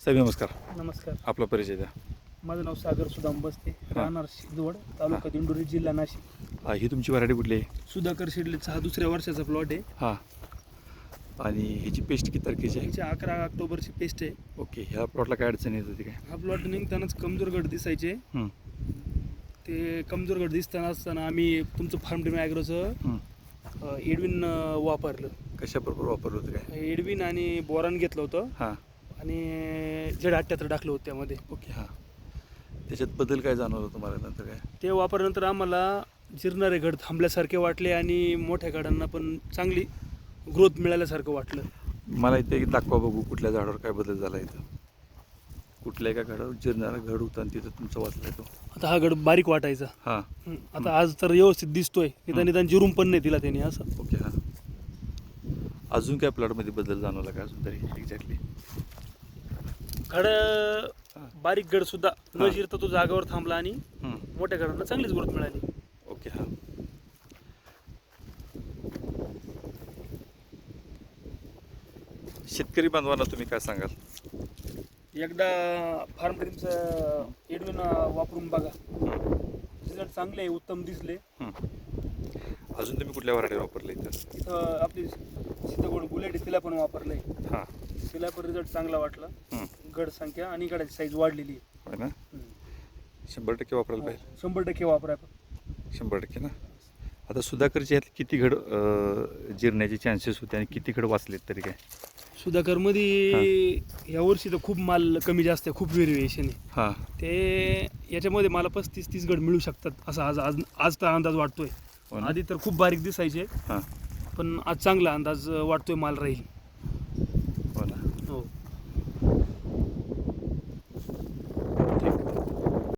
साहेब नमस्कार. नमस्कार. आपला परिचय द्या. माझं नाव सागर सुदाम बसते राहणार शिंदवड तालुका दिंडोरी जिल्हा नाशिक. हा, ही तुमची व्हरायटी कुठली आहे? सुधाकर शेडलेचा हा दुसऱ्या वर्षाचा प्लॉट आहे. हां. आणि ह्याची पेस्ट किती तारखेची आहे? अकरा ऑक्टोबरची पेस्ट आहे. ओके ह्या प्लॉटला काय अडचण येत होती काय? हा प्लॉट निघतानाच कमजोर गट दिसायचे. हं, ते कमजोर गट दिसताना असताना आम्ही तुमचं फार्म डेम ॲग्रोचं. एडविन अं, वापरलं. कशाबरोबर वापरलं होतं काय? एडविन आणि बोरान घेतलं होतं. हां. आणि जेड अठ्ठ्याहत्तर टाकलं होतं त्यामध्ये. ओके हां. त्याच्यात बदल काय जाणवलं तुम्हाला नंतर काय? ते वापरल्यानंतर आम्हाला जिरणारे घड थांबल्यासारखे वाटले आणि मोठ्या गाडांना पण चांगली ग्रोथ मिळाल्यासारखं वाटलं. मला इथे एक दाखवा बघू कुठल्या झाडावर काय बदल झाला इथं. कुठल्या एका घडावर जिरणारा घड होता आणि तिथं तुमचा वाचला तो. आता हा गड बारीक वाटायचा. हां. हं, आता आज तर व्यवस्थित दिसतोय. निदान निदान जिरून पण नाही दिला त्याने असं. ओके हां. अजून काय प्लॉटमध्ये बदल जाणवला का अजून तरी? एक्झॅक्टली घड बारीक गड सुद्धा. न हा. जिरता तो जागावर थांबला आणि मोठ्या गडांना चांगलीच ग्रोथ मिळाली. ओके हां. शेतकरी बांधवांना तुम्ही काय सांगाल? एकदा फार्म ड्रीमचं एडविन वापरून बघा. रिझल्ट चांगले आहे उत्तम दिसले. हं. अजून तुम्ही कुठल्या व्हरायटी वापरले इथं? आपली सीतागोड बुलेट आहे, तिला पण वापरलंय. हां. तिला पण रिझल्ट चांगला वाटला. हं. गड संख्या आणि गडाची साईज वाढलेली आहे. होय ना? हं. शंभर टक्के वापरायला पाहिजे. शंभर टक्के वापरा शंभर टक्के ना? आता सुधाकरचे ह्यात किती घड अं, जिरण्याचे चान्सेस होते आणि किती घड वाचलेत तरी काय? सुधाकरमध्ये या वर्षी तर खूप माल कमी जास्त आहे खूप व्हेरिएशन आहे. हां. ते याच्यामध्ये मला पस्तीस तीस गड मिळू शकतात असा आज आज आज तर अंदाज वाटतोय. हो ना? आधी तर खूप बारीक दिसायचे. हां. पण आज चांगला अंदाज वाटतोय माल राहील.